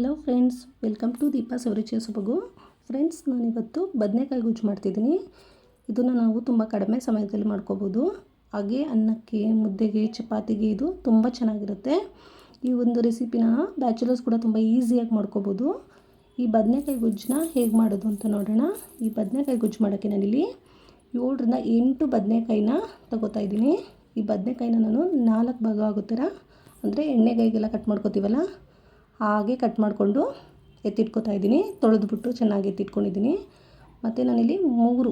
Hello friends welcome to Deepa ಸೌರಿಚಿಯ ಸೊಬಗು friends ನಾನಿವತ್ತು ಬದನೆಕಾಯಿ ಗೊಜ್ಜು ಮಾಡ್ತಿದ್ದೀನಿ. ಇದನ್ನು ನಾವು ತುಂಬ ಕಡಿಮೆ ಸಮಯದಲ್ಲಿ ಮಾಡ್ಕೋಬೋದು. ಹಾಗೆ ಅನ್ನಕ್ಕೆ, ಮುದ್ದೆಗೆ, ಚಪಾತಿಗೆ ಇದು ತುಂಬ ಚೆನ್ನಾಗಿರುತ್ತೆ. ಈ ಒಂದು ರೆಸಿಪಿನ ಬ್ಯಾಚುಲರ್ಸ್ ಕೂಡ ತುಂಬ ಈಸಿಯಾಗಿ ಮಾಡ್ಕೋಬೋದು. ಈ ಬದನೆಕಾಯಿ ಗುಜ್ಜನ್ನ ಹೇಗೆ ಮಾಡೋದು ಅಂತ ನೋಡೋಣ. ಈ ಬದನೆಕಾಯಿ ಗುಜ್ಜು ಮಾಡೋಕ್ಕೆ ನಾನಿಲ್ಲಿ ಏಳರಿಂದ ಎಂಟು ಬದನೆಕಾಯಿನ ತಗೋತಾ ಇದ್ದೀನಿ. ಈ ಬದನೆಕಾಯಿನ ನಾನು ನಾಲ್ಕು ಭಾಗ ಆಗೋ ಥರ ಅಂದರೆ ಎಣ್ಣೆಗಾಯಿಗೆಲ್ಲ ಕಟ್ ಮಾಡ್ಕೋತೀವಲ್ಲ? ಹಾಗೆ ಕಟ್ ಮಾಡಿಕೊಂಡು ಎತ್ತಿಟ್ಕೊತಾ ಇದ್ದೀನಿ. ತೊಳೆದ್ಬಿಟ್ಟು ಚೆನ್ನಾಗಿ ಎತ್ತಿಟ್ಕೊಂಡಿದ್ದೀನಿ. ಮತ್ತು ನಾನಿಲ್ಲಿ ಮೂರು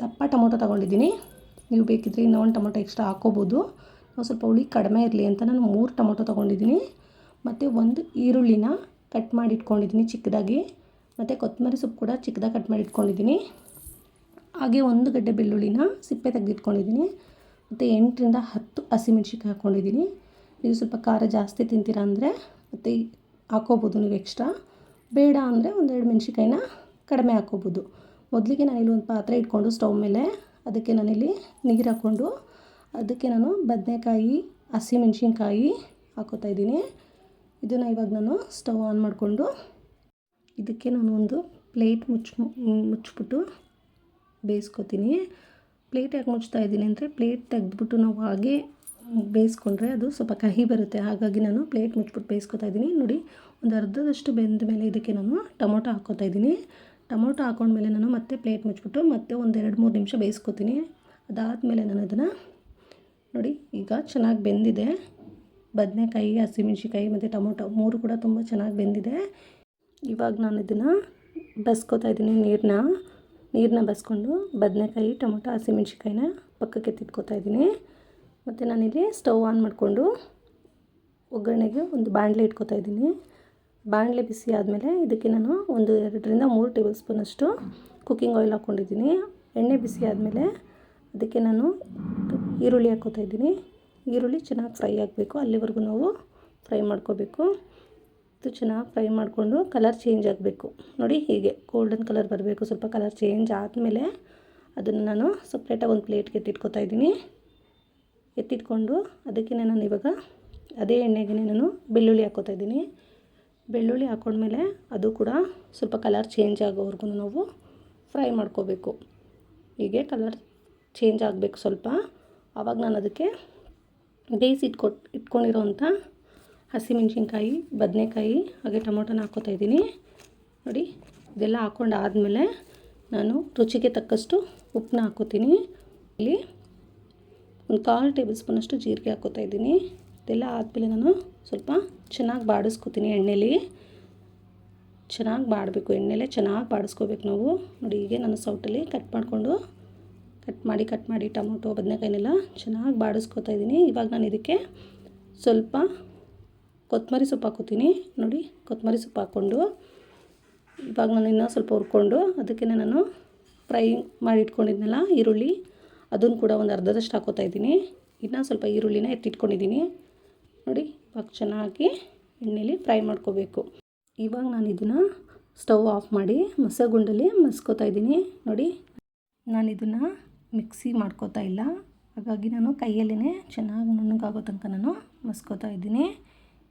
ದಪ್ಪ ಟೊಮೊಟೊ ತೊಗೊಂಡಿದ್ದೀನಿ. ನೀವು ಬೇಕಿದ್ರೆ ಇನ್ನೂ ಒಂದು ಟೊಮೊಟೊ ಎಕ್ಸ್ಟ್ರಾ ಹಾಕ್ಕೋಬೋದು. ನಾವು ಸ್ವಲ್ಪ ಹುಳಿ ಕಡಿಮೆ ಇರಲಿ ಅಂತ ನಾನು ಮೂರು ಟೊಮೊಟೊ ತೊಗೊಂಡಿದ್ದೀನಿ. ಮತ್ತು ಒಂದು ಈರುಳ್ಳಿನ ಕಟ್ ಮಾಡಿ ಇಟ್ಕೊಂಡಿದ್ದೀನಿ ಚಿಕ್ಕದಾಗಿ. ಮತ್ತು ಕೊತ್ತಂಬರಿ ಸೊಪ್ಪು ಕೂಡ ಚಿಕ್ಕದಾಗಿ ಕಟ್ ಮಾಡಿ ಇಟ್ಕೊಂಡಿದ್ದೀನಿ ಹಾಗೆ ಒಂದು ಗಡ್ಡೆ ಬೆಳ್ಳುಳ್ಳಿನ ಸಿಪ್ಪೆ ತೆಗೆದಿಟ್ಕೊಂಡಿದ್ದೀನಿ. ಮತ್ತು ಎಂಟರಿಂದ ಹತ್ತು ಹಸಿಮೆಣ್ಸಿಕಾಯಿ ಹಾಕ್ಕೊಂಡಿದ್ದೀನಿ. ನೀವು ಸ್ವಲ್ಪ ಖಾರ ಜಾಸ್ತಿ ತಿಂತೀರಾ ಅಂದರೆ ಮತ್ತು ಹಾಕ್ಕೋಬೋದು ನೀವು ಎಕ್ಸ್ಟ್ರಾ ಬೇಡ ಅಂದರೆ ಒಂದೆರಡು ಮೆಣ್ಸಿಕಾಯಿನ ಕಡಿಮೆ ಹಾಕೋಬೋದು. ಮೊದಲಿಗೆ ನಾನಿಲ್ಲಿ ಒಂದು ಪಾತ್ರೆ ಇಟ್ಕೊಂಡು ಸ್ಟವ್ ಮೇಲೆ ಅದಕ್ಕೆ ನಾನಿಲ್ಲಿ ನೀರು ಹಾಕ್ಕೊಂಡು ಅದಕ್ಕೆ ನಾನು ಬದನೆಕಾಯಿ ಹಸಿಮೆಣ್ಸಿನ್ಕಾಯಿ ಹಾಕೋತಾ ಇದ್ದೀನಿ. ಇದನ್ನು ಇವಾಗ ನಾನು ಸ್ಟವ್ ಆನ್ ಮಾಡಿಕೊಂಡು ಇದಕ್ಕೆ ನಾನು ಒಂದು ಪ್ಲೇಟ್ ಮುಚ್ಚ ಮುಚ್ಚಿಬಿಟ್ಟು ಬೇಯಿಸ್ಕೊತೀನಿ. ಪ್ಲೇಟ್ ಯಾಕೆ ಮುಚ್ತಾ ಇದ್ದೀನಿ ಅಂದರೆ ಪ್ಲೇಟ್ ತೆಗೆದ್ಬಿಟ್ಟು ನಾವು ಹಾಗೆ ಬೇಯಿಸ್ಕೊಂಡ್ರೆ ಅದು ಸ್ವಲ್ಪ ಕಹಿ ಬರುತ್ತೆ. ಹಾಗಾಗಿ ನಾನು ಪ್ಲೇಟ್ ಮುಚ್ಚಿಬಿಟ್ಟು ಬೇಯಿಸ್ಕೊತಾ ಇದ್ದೀನಿ. ನೋಡಿ, ಒಂದು ಅರ್ಧದಷ್ಟು ಬೆಂದ ಮೇಲೆ ಇದಕ್ಕೆ ನಾನು ಟೊಮೊಟೊ ಹಾಕ್ಕೋತಾ ಇದ್ದೀನಿ. ಟೊಮೊಟೊ ಹಾಕೊಂಡ್ಮೇಲೆ ನಾನು ಮತ್ತೆ ಪ್ಲೇಟ್ ಮುಚ್ಚಿಬಿಟ್ಟು ಮತ್ತೆ ಒಂದು ಎರಡು ಮೂರು ನಿಮಿಷ ಬೇಯಿಸ್ಕೊತೀನಿ. ಅದಾದಮೇಲೆ ನಾನು ಅದನ್ನು ನೋಡಿ, ಈಗ ಚೆನ್ನಾಗಿ ಬೆಂದಿದೆ. ಬದನೆಕಾಯಿ ಹಸಿಮೆಣ್ಸಿಕಾಯಿ ಮತ್ತು ಟೊಮೊಟೊ ಮೂರು ಕೂಡ ತುಂಬ ಚೆನ್ನಾಗಿ ಬೆಂದಿದೆ. ಇವಾಗ ನಾನು ಇದನ್ನು ಬಸ್ಕೋತಾ ಇದ್ದೀನಿ ನೀರನ್ನ ನೀರನ್ನ ಬಸ್ಕೊಂಡು ಬದನೆಕಾಯಿ, ಟೊಮೊಟೊ ಹಸಿಮೆಣ್ಸಿಕಾಯಿನ ಪಕ್ಕಕ್ಕೆ ಎತ್ತಿಟ್ಕೋತಾ ಇದ್ದೀನಿ. ಮತ್ತು ನಾನಿಲ್ಲಿ ಸ್ಟವ್ ಆನ್ ಮಾಡಿಕೊಂಡು ಒಗ್ಗರಣೆಗೆ ಒಂದು ಬಾಣಲೆ ಇಟ್ಕೋತಾ ಇದ್ದೀನಿ. ಬಾಣಲೆ ಬಿಸಿ ಆದಮೇಲೆ ಇದಕ್ಕೆ ನಾನು ಒಂದು ಎರಡರಿಂದ ಮೂರು ಟೇಬಲ್ ಸ್ಪೂನಷ್ಟು ಕುಕ್ಕಿಂಗ್ ಆಯಿಲ್ ಹಾಕ್ಕೊಂಡಿದ್ದೀನಿ. ಎಣ್ಣೆ ಬಿಸಿ ಆದಮೇಲೆ ಅದಕ್ಕೆ ನಾನು ಈರುಳ್ಳಿ ಹಾಕ್ಕೋತಾ ಇದ್ದೀನಿ. ಈರುಳ್ಳಿ ಚೆನ್ನಾಗಿ ಫ್ರೈ ಆಗಬೇಕು. ಅಲ್ಲಿವರೆಗೂ ನಾವು ಫ್ರೈ ಮಾಡ್ಕೋಬೇಕು. ಇದು ಚೆನ್ನಾಗಿ ಫ್ರೈ ಮಾಡಿಕೊಂಡು ಕಲರ್ ಚೇಂಜ್ ಆಗಬೇಕು. ನೋಡಿ ಹೀಗೆ ಗೋಲ್ಡನ್ ಕಲರ್ ಬರಬೇಕು. ಸ್ವಲ್ಪ ಕಲರ್ ಚೇಂಜ್ ಆದಮೇಲೆ ಅದನ್ನು ನಾನು ಸಪ್ರೇಟಾಗಿ ಒಂದು ಪ್ಲೇಟ್ಗೆ ಇಟ್ಟಿಟ್ಕೋತಾ ಇದ್ದೀನಿ. ಎತ್ತಿಟ್ಕೊಂಡು ಅದಕ್ಕೆ ನಾನು ಇವಾಗ ಅದೇ ಎಣ್ಣೆಗೆ ನಾನು ಬೆಳ್ಳುಳ್ಳಿ ಹಾಕೋತಾ ಇದ್ದೀನಿ. ಬೆಳ್ಳುಳ್ಳಿ ಹಾಕೊಂಡ್ಮೇಲೆ ಅದು ಕೂಡ ಸ್ವಲ್ಪ ಕಲರ್ ಚೇಂಜ್ ಆಗೋವರೆಗೂ ನಾವು ಫ್ರೈ ಮಾಡ್ಕೋಬೇಕು. ಹೀಗೆ ಕಲರ್ ಚೇಂಜ್ ಆಗಬೇಕು ಸ್ವಲ್ಪ. ಆವಾಗ ನಾನು ಅದಕ್ಕೆ ಬೇಯಿಸಿ ಇಟ್ಕೊಟ್ ಇಟ್ಕೊಂಡಿರೋಂಥ ಹಸಿಮೆಣ್ಸಿನ್ಕಾಯಿ, ಬದನೆಕಾಯಿ ಹಾಗೆ ಟೊಮೊಟೊನ ಹಾಕೋತಾ ಇದ್ದೀನಿ. ನೋಡಿ, ಇದೆಲ್ಲ ಹಾಕ್ಕೊಂಡು ಆದಮೇಲೆ ನಾನು ರುಚಿಗೆ ತಕ್ಕಷ್ಟು ಉಪ್ಪನ್ನ ಹಾಕ್ಕೋತೀನಿ ಇಲ್ಲಿ ಒಂದು ಕಾಲು ಟೇಬಲ್ ಸ್ಪೂನಷ್ಟು ಜೀರಿಗೆ ಹಾಕೋತಾ ಇದ್ದೀನಿ. ಇದೆಲ್ಲ ಆದಮೇಲೆ ನಾನು ಸ್ವಲ್ಪ ಚೆನ್ನಾಗಿ ಬಾಡಿಸ್ಕೊತೀನಿ ಎಣ್ಣೆಲಿ. ಚೆನ್ನಾಗಿ ಬಾಡಬೇಕು, ಎಣ್ಣೆಲೆ ಚೆನ್ನಾಗಿ ಬಾಡಿಸ್ಕೋಬೇಕು ನಾವು. ನೋಡಿ, ಹೀಗೆ ನಾನು ಸೌಟಲ್ಲಿ ಕಟ್ ಮಾಡಿಕೊಂಡು ಕಟ್ ಮಾಡಿ ಕಟ್ ಮಾಡಿ ಟೊಮೊಟೊ, ಬದನೆಕಾಯಿನೆಲ್ಲ ಚೆನ್ನಾಗಿ ಬಾಡಿಸ್ಕೊತಾ ಇದ್ದೀನಿ. ಇವಾಗ ನಾನು ಇದಕ್ಕೆ ಸ್ವಲ್ಪ ಕೊತ್ತಂಬರಿ ಸೊಪ್ಪು ಹಾಕೋತೀನಿ. ನೋಡಿ, ಕೊತ್ತಂಬರಿ ಸೊಪ್ಪು ಹಾಕ್ಕೊಂಡು ಇವಾಗ ನಾನು ಇನ್ನೂ ಸ್ವಲ್ಪ ಹುರ್ಕೊಂಡು ಅದಕ್ಕೆ ನಾನು ಫ್ರೈ ಮಾಡಿ ಇಟ್ಕೊಂಡಿದ್ನಲ್ಲ ಈರುಳ್ಳಿ. ಅದನ್ನು ಕೂಡ ಒಂದು ಅರ್ಧದಷ್ಟು ಹಾಕೋತಾ ಇದ್ದೀನಿ. ಇನ್ನೂ ಸ್ವಲ್ಪ ಈರುಳ್ಳಿನ ಎತ್ತಿಟ್ಕೊಂಡಿದ್ದೀನಿ. ನೋಡಿ, ಇವಾಗ ಚೆನ್ನಾಗಿ ಎಣ್ಣೆಲಿ ಫ್ರೈ ಮಾಡ್ಕೋಬೇಕು. ಇವಾಗ ನಾನು ಇದನ್ನು ಸ್ಟವ್ ಆಫ್ ಮಾಡಿ ಮಸಗುಂಡಲ್ಲಿ ಮಸ್ಕೋತಾ ಇದ್ದೀನಿ. ನೋಡಿ, ನಾನು ಇದನ್ನು ಮಿಕ್ಸಿ ಮಾಡ್ಕೋತಾ ಇಲ್ಲ. ಹಾಗಾಗಿ ನಾನು ಕೈಯಲ್ಲೇ ಚೆನ್ನಾಗಿ ನುಣ್ಣಗಾಗೋ ತನಕ ನಾನು ಮಸ್ಕೋತಾ ಇದ್ದೀನಿ.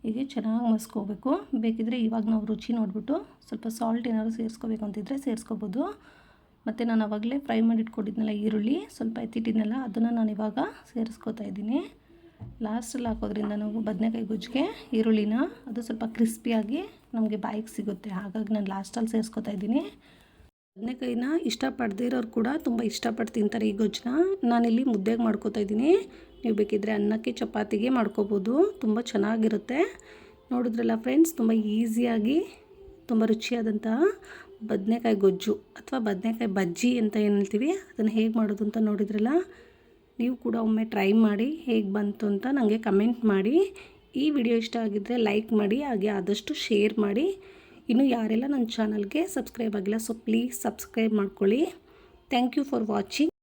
ಹೀಗೆ ಚೆನ್ನಾಗಿ ಮಸ್ಕೋಬೇಕು. ಬೇಕಿದ್ರೆ ಇವಾಗ ನಾವು ರುಚಿ ನೋಡಿಬಿಟ್ಟು ಸ್ವಲ್ಪ ಸಾಲ್ಟ್ ಏನಾದರೂ ಸೇರಿಸ್ಕೋಬೇಕು ಅಂತಿದ್ರೆ ಸೇರಿಸ್ಕೋಬೋದು. ಮತ್ತು ನಾನು ಆವಾಗಲೇ ಫ್ರೈ ಮಾಡಿ ಇಟ್ಕೊಂಡಿದ್ನಲ್ಲ ಈರುಳ್ಳಿ, ಸ್ವಲ್ಪ ಎತ್ತಿಟ್ಟಿದ್ನಲ್ಲ ಅದನ್ನು ನಾನು ಇವಾಗ ಸೇರಿಸ್ಕೋತಾ ಇದ್ದೀನಿ. ಲಾಸ್ಟಲ್ಲಿ ಹಾಕೋದ್ರಿಂದ ನಾವು ಬದನೆಕಾಯಿ ಗುಜ್ಜಿಗೆ, ಈರುಳ್ಳಿನ ಅದು ಸ್ವಲ್ಪ ಕ್ರಿಸ್ಪಿಯಾಗಿ ನಮಗೆ ಬಾಯಿಗೆ ಸಿಗುತ್ತೆ. ಹಾಗಾಗಿ ನಾನು ಲಾಸ್ಟಲ್ಲಿ ಸೇರಿಸ್ಕೋತಾ ಇದ್ದೀನಿ. ಬದನೆಕಾಯಿನ ಇಷ್ಟಪಡದೇ ಕೂಡ ತುಂಬ ಇಷ್ಟಪಟ್ಟು ತಿಂತಾರೆ ಈ ಗೊಜ್ಜನ್ನ. ನಾನಿಲ್ಲಿ ಮುದ್ದೆಗೆ ಮಾಡ್ಕೋತಾ ಇದ್ದೀನಿ. ನೀವು ಬೇಕಿದ್ದರೆ ಅನ್ನಕ್ಕೆ ಚಪಾತಿಗೆ ಮಾಡ್ಕೋಬೋದು. ತುಂಬ ಚೆನ್ನಾಗಿರುತ್ತೆ. ನೋಡಿದ್ರಲ್ಲ ಫ್ರೆಂಡ್ಸ್ ತುಂಬ ಈಸಿಯಾಗಿ ತುಂಬ ರುಚಿಯಾದಂತಹ ಬದನೆಕಾಯಿ ಗೊಜ್ಜು ಅಥವಾ ಬದನೆಕಾಯಿ ಬಜ್ಜಿ ಅಂತ ಏನು ಹೇಳ್ತೀವಿ? ಅದನ್ನು ಹೇಗೆ ಮಾಡೋದು ಅಂತ ನೋಡಿದ್ರಲ್ಲ? ನೀವು ಕೂಡ ಒಮ್ಮೆ ಟ್ರೈ ಮಾಡಿ ಹೇಗೆ ಬಂತು ಅಂತ ನನಗೆ ಕಮೆಂಟ್ ಮಾಡಿ. ಈ ವಿಡಿಯೋ ಇಷ್ಟ ಆಗಿದ್ದರೆ ಲೈಕ್ ಮಾಡಿ, ಹಾಗೆ ಆದಷ್ಟು ಶೇರ್ ಮಾಡಿ. ಇನ್ನು ಯಾರೆಲ್ಲ ನನ್ನ ಚಾನಲ್ಗೆ ಸಬ್ಸ್ಕ್ರೈಬ್ ಆಗಿಲ್ಲ, ಸೊ ಪ್ಲೀಸ್ ಸಬ್ಸ್ಕ್ರೈಬ್ ಮಾಡ್ಕೊಳ್ಳಿ. Thank you for watching.